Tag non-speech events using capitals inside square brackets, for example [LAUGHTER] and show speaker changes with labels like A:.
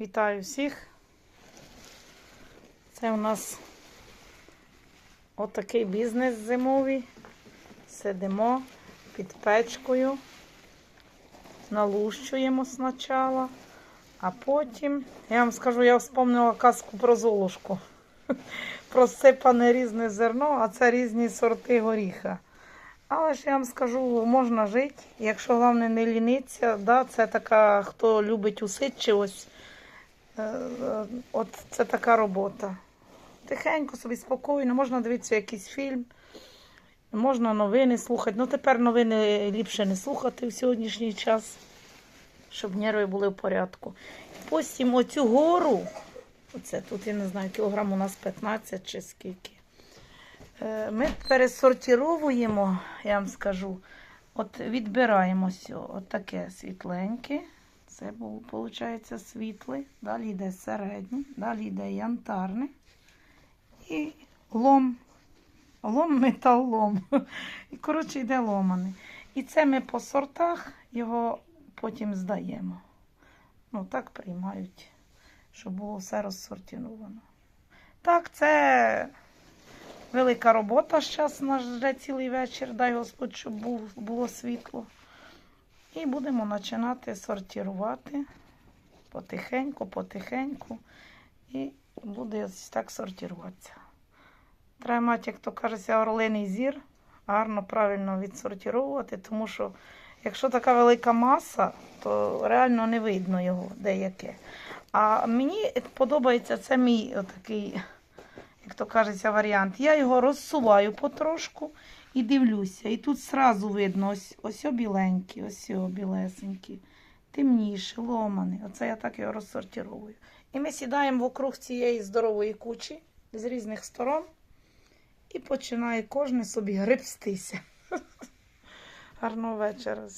A: Вітаю всіх. Це у нас отакий бізнес зимовий. Сидимо під печкою, налущуємо спочатку, а потім, я вам скажу, я вспомнила казку про Золушку. [LAUGHS] Просипане різне зерно, а це різні сорти горіха. Але ж я вам скажу, можна жити, якщо головне не ліниться, да, це така, хто любить усидчивость, от це така робота. Тихенько собі, спокійно, можна дивитися якийсь фільм, можна новини слухати. Ну тепер новини ліпше не слухати в сьогоднішній час, щоб нерви були в порядку. Потім оцю гору, оце тут я не знаю, кілограм у нас 15 чи скільки. Е, Ми пересортіровуємо, я вам скажу, от відбираємо все, от таке світленьке. Це був, виходить, світлий. Далі йде середній, далі йде янтарний і лом. Лом, [LAUGHS] метал, лом. І, коротше, йде ломаний. І це ми по сортах його потім здаємо. Ну, так приймають, щоб було все розсортіровано. Так, це велика робота зараз нас жде цілий вечір, дай Господь, щоб було світло. І будемо починати сортувати потихеньку, потихеньку. І буде ось так сортуватися. Треба мати, як то кажеться, орлиний зір, гарно, правильно відсортувати, тому що якщо така велика маса, то реально не видно його деяке. А мені подобається це мій отакий, як то кажеться, варіант. Я його розсуваю потрошку і дивлюся. І тут сразу видно ось ось біленькі, ось о темніші, ломаний. Оце я так його розсортировую. І ми сідаємо вокруг цієї здорової кучі з різних сторон і починає кожен собі грибстися. [LAUGHS] Гарного вечора.